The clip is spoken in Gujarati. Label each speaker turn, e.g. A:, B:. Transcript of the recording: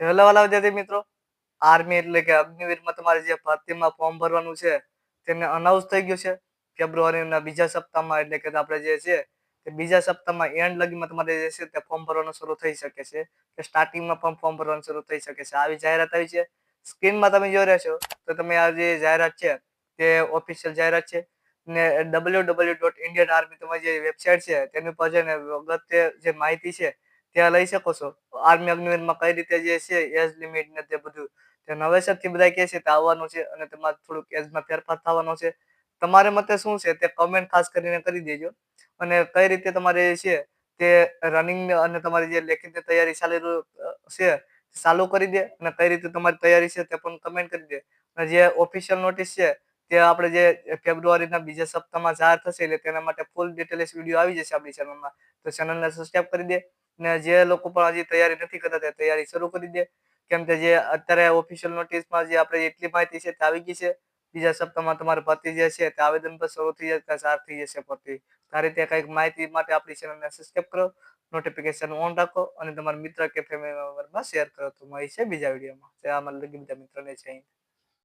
A: હેલો વાલા વિદ્યાર્થી મિત્રો. આર્મી એટલે કે અગ્નિવીરમાં તમારે જે ભરતીમાં ફોર્મ ભરવાનું છે, તેને અનાઉન્સ થઈ ગયું છે. ફેબ્રુઆરીના બીજા સપ્તાહમાં એટલે કે આપણે જે છે, તે બીજા સપ્તાહમાં એન્ડ લગીમાં તમારે જે છે, તે ફોર્મ ભરવાનું શરૂ થઈ શકે છે. કે સ્ટાર્ટિંગમાં પણ ફોર્મ ભરવાનું શરૂ થઈ શકે છે. આવી જાહેરાત આવી છે. સ્ક્રીનમાં તમે જોઈ રહ્યા છો, તો તમે આ જે જાહેરાત છે, તે ઓફિશિયલ જાહેરાત છે. ને W W dot Indian army તમારી જે વેબસાઇટ છે, તેની પર છે ને અગત્ય જે માહિતી છે ત્યાં લઈ શકો છો. આર્મી અગ્નિવીરમાં કઈ રીતે જે છે એજ લિમિટ ને તે બધું તે નવેસરથી બધા કહે છે તે આવવાનું છે અને તેમાં થોડુંક એજમાં ફેરફાર થવાનો છે. તમારે મતે શું છે તે કમેન્ટ ખાસ કરીને કરી દેજો. અને કઈ રીતે તમારે છે તે રનિંગ અને તમારી જે લેખિત તૈયારી ચાલી છે ચાલુ કરી દે અને કઈ રીતે તમારી તૈયારી છે તે પણ કમેન્ટ કરી દે. અને જે ઓફિશિયલ નોટિસ છે તે આપણે જે ફેબ્રુઆરીના બીજા સપ્તાહમાં જાહેર થશે એટલે તેના માટે ફૂલ ડિટેલ્સ વીડિયો આવી જશે આપણી ચેનલમાં તો ચેનલને સબસ્ક્રાઈબ કરી દે ને જે લોકો પણ હજી તૈયારી નથી કરતા તે તૈયારી શરૂ કરી દે. કેમ કે જે અત્યારે ઓફિશિયલ નોટિસમાં જે આપણે એટલી માહિતી છે તે આવી ગઈ છે. બીજા સપ્તાહમાં તમારે ભરતી જે છે તે આવેદન પર શરૂ થઈ જશે સાર થઈ જશે ભરતી. આ રીતે કંઈક માહિતી માટે આપણી ચેનલને સબસ્ક્રાઈબ કરો નોટિફિકેશન ઓન રાખો અને તમારા મિત્ર કે ફેમિલી મેમ્બરમાં શેર કરો. તો મળી છે બીજા વિડીયોમાં જે આમાં લગી બધા મિત્રોને છે